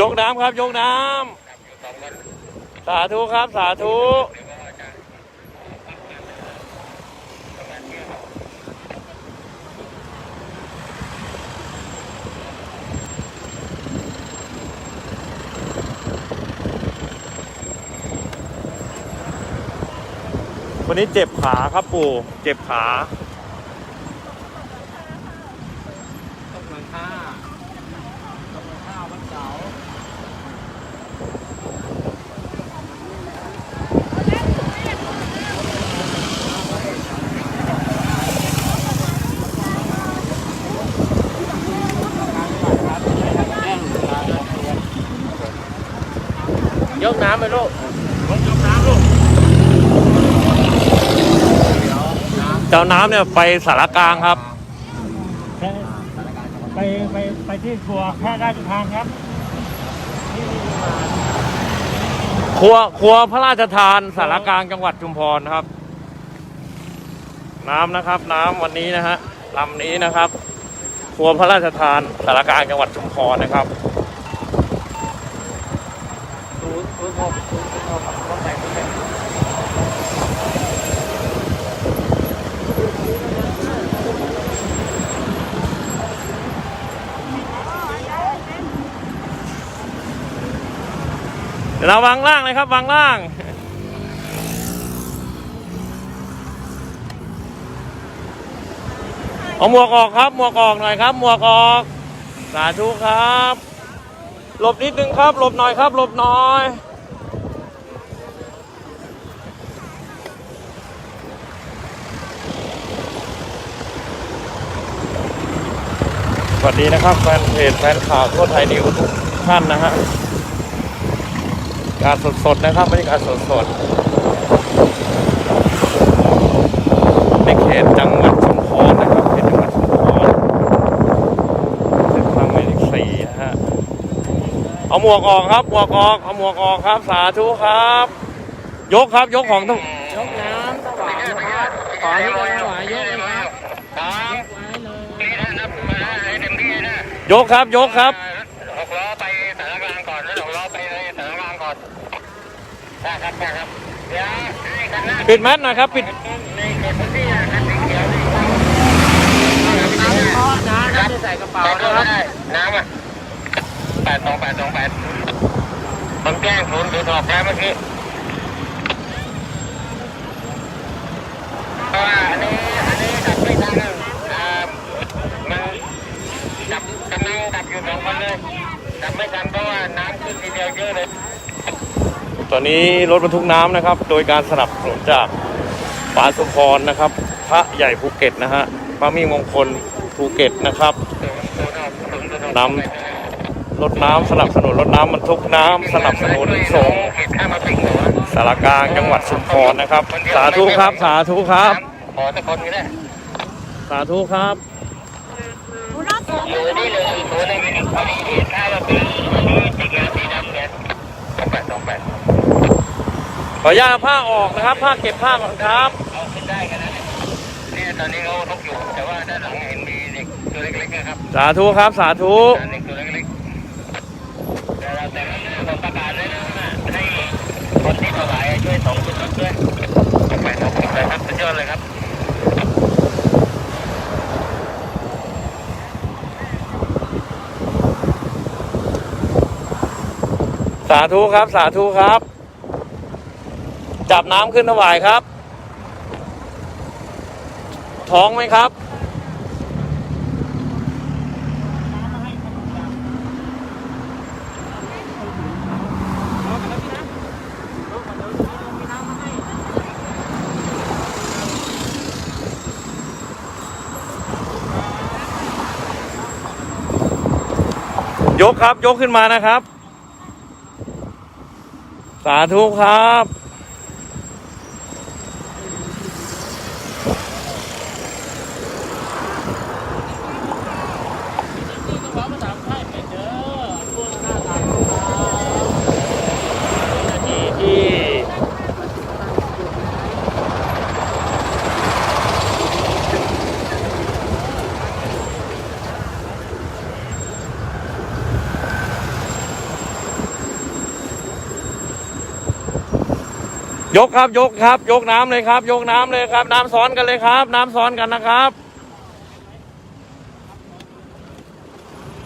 ยกน้ำครับ ยกน้ำสาธุครับ สาธุวันนี้เจ็บขาครับปู่ เจ็บขา ตกหลังคาตกหลังคาวันเสาร์ ยกน้ำไปลูกยกน้ำลูกเจ้าน้ำเนี่ยไปสารกลางครับ ไปไปไปที่ครัวแพทย์ราชทานครับครัวครัวพระราชทานสารกลางจังหวัดชุมพรครับ น้ำนะครับ น้ำวันนี้นะฮะลำนี้นะครับครัวพระราชทานสารกลางจังหวัดชุมพรนะครับ ศูนย์ศูนย์หกศูนย์หกต้องใส่คน เดี๋ยวเราวางล่างเลยครับวางล่างเอาหมวกออกครับ หมวกออกหน่อยครับ หมวกออก สาธุครับ หลบนิดนึงครับ หลบหน่อยครับ หลบหน่อย วัสดีนะครับแฟนเพจแฟนข่าวทั่วไทยนิวทุกท่านนะฮะการสดๆนะครับบรรยากาศสดๆในเขตจังหวัดชุมพรนะครับเขตจังหวัดชุมพรเส้นทางหมายเลขสี่นะฮะเอาหมวกออกครับหมวกออกเอาหมวกออกครับสาธุครับ ยกครับยกของทั้งยกน้ำถวายนะครับขอที่กถวายยกเลยครับยกไว้เลย นี่นะนับมาให้เต็มที่นะ ยกครับยกครับหกล้อไปสารกลางก่อนแล้วหกล้อไปเลยสารกลางก่อนได้ครับได้ครับเดี๋ยวให้คันหน้าปิดแมสหน่อยครับปิดในเขตพื้นที่นะคันสีเขียวนี่น้ำเพาะนะน้ำจะใส่กระเป๋าใส่นะตัวคไม่รับได้น้ำอะแปดสองแปดสองแปดมันแกล้งศูนย์ศูนย์ออกแล้วเมื่อกี้เพราะว่าอันนี้อันนี้ดับไม่ทันอ่ามันดับกำลังดับ อยู่สองคนเลยดับไม่ทันเพราะว่าน้ำขึ้นทีเดียวเยอะเลย ตอนนี้รถบรรทุกน้ำนะครับ โดยการสนับสนุนจากปาสุพรนะครับ พระใหญ่ภูเก็ตนะฮะพระมิ่งมงคลภูเก็ตนะครับนำรถน้ำสนับสนุนรถน้ำบรรทุกน้ำสนับสนุนส่งสารกลางจังหวัดชุมพรนะครับ สาธุครับ สาธุครับ ขอสักคนก็ได้สาธุครับอยู่นี่เลยตัวนึงพอดีที่ถ้าเราเป็นสีเขียวสีดำเนี่ยสองแปดสองแปด ขออนุญาตเอาผ้าออกนะครับ ผ้าเก็บผ้าก่อนครับเอาขึ้นได้กันนะเนี่ยตอนนี้เขาทุกอยู่แต่ว่าด้านหลังเห็นมีเด็กตัวเล็กๆนะครับสาธุครับสาธุเด็กตัวเล็กๆแต่เราแต่ละผมประกาศเลยนะให้คนที่ถวายช่วยสองชุดด้วยสองแปดสองสิบเลยครับสุดยอดเลยครับสาธุครับสาธุครับ จับน้ำขึ้นถวายครับ ท้องไหมครับ ยกครับยกขึ้นมานะครับ สาธุครับ ที่กระเป๋าภาษาไทยเป็นเด้อพวกหน้าตา นาทีที่ ยกครับยกครับ ยกน้ำเลยครับ ยกน้ำเลยครับ น้ำซ้อนกันเลยครับ น้ำซ้อนกันนะครับ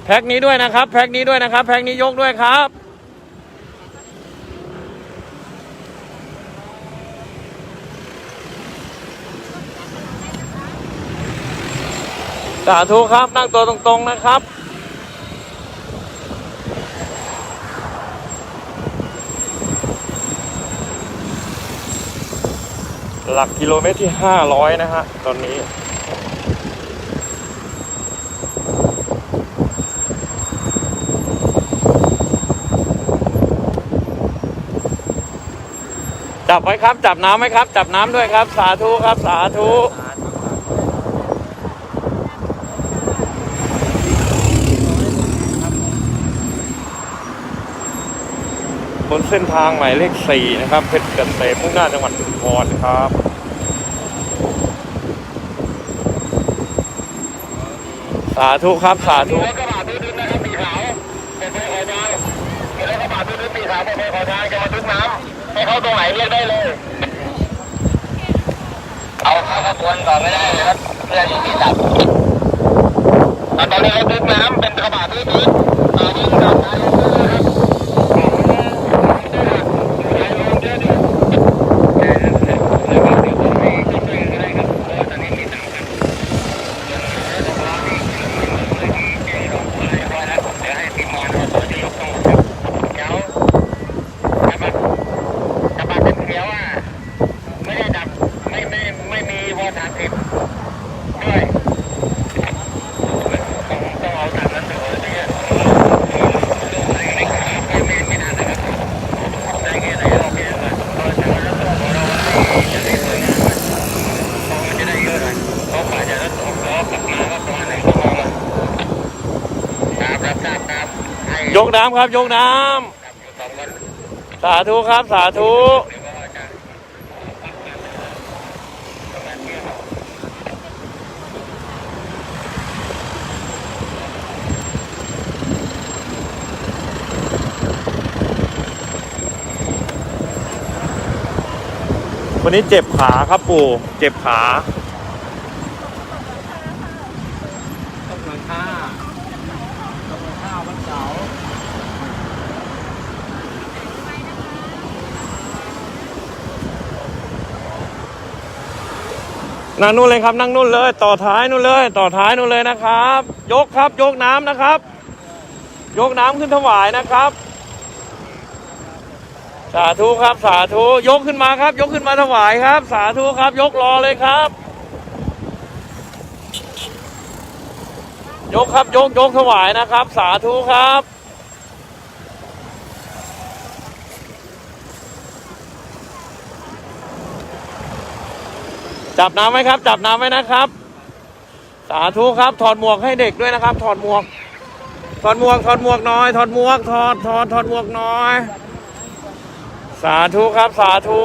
แพ็คนี้ด้วยนะครับ แพ็คนี้ด้วยนะครับ แพ็คนี้ยกด้วยครับ สาธุครับนั่งตัวตรงๆนะครับ หลักกิโลเมตรที่ 500 นะฮะ ตอนนี้ จับไว้ครับ จับน้ำไหมครับ จับน้ำด้วยครับ สาธุครับ สาธุบนเส้นทางหมายเลข 4 นะครับ เพชรเกษมมุ่งหน้าจังหวัดชุมพรครับ สาธุครับสาธุ รถกระบะตู้ทึบนะครับสีขาวเป็นไฟขอทางมีรถกระบะตู้ทึบสีขาวเป็นไฟขอทางจะมาทึบน้ำให้เขาตรงไหนเรียกได้เลย เอาเข้าขบวนก่อนไม่ได้นะครับเพื่อที่จะจับตอนนี้รถทึบน้ำเป็นกระบะตู้ทึบอ่าวิ่งตามท้ายรถเลยครับ จะมาเป็นเขียวอะ ไม่ได้ดับ ไม่ไม่ไม่มีวอสามสิบด้วยต้องต้องเอาจากนั้นเถอะเนี่ยไม่ไม่ไม่ทันนะครับได้แค่ไหนเราแค่นั้นเพราะฉะนั้นตัวของเราจะได้สวยงามเพราะมันจะได้เยอะหน่อยเพราะกว่าจะรถออกล้อกลับมาก็ประมาณหนึ่งชั่วโมงอะครับรับทราบครับให้ ยกน้ำครับยกน้ำสาธุครับสาธุวันนี้เจ็บขาครับปู่ เจ็บขา ต้องหลังคาต้องหลังคาวันเสาร์ นั่งนู่นเลยครับนั่งนู่นเลย ต่อท้ายนู่นเลย ต่อท้ายนู่นเลยนะครับ ยกครับยกน้ำนะครับ ยกน้ำขึ้นถวายนะครับ สาธุครับสาธุยกขึ้นมาครับ ยกขึ้นมาถวายครับ สาธุครับ ยกรอเลยครับ ยกครับยกยกถวายนะครับ สาธุครับ จับน้ำไว้ครับ จับน้ำไว้นะครับ สาธุครับ ถอดหมวกให้เด็กด้วยนะครับ ถอดหมวก ถอดหมวก ถอดหมวกน้อย ถอดหมวก ถอด ถอด ถอดหมวกน้อย สาธุครับ สาธุ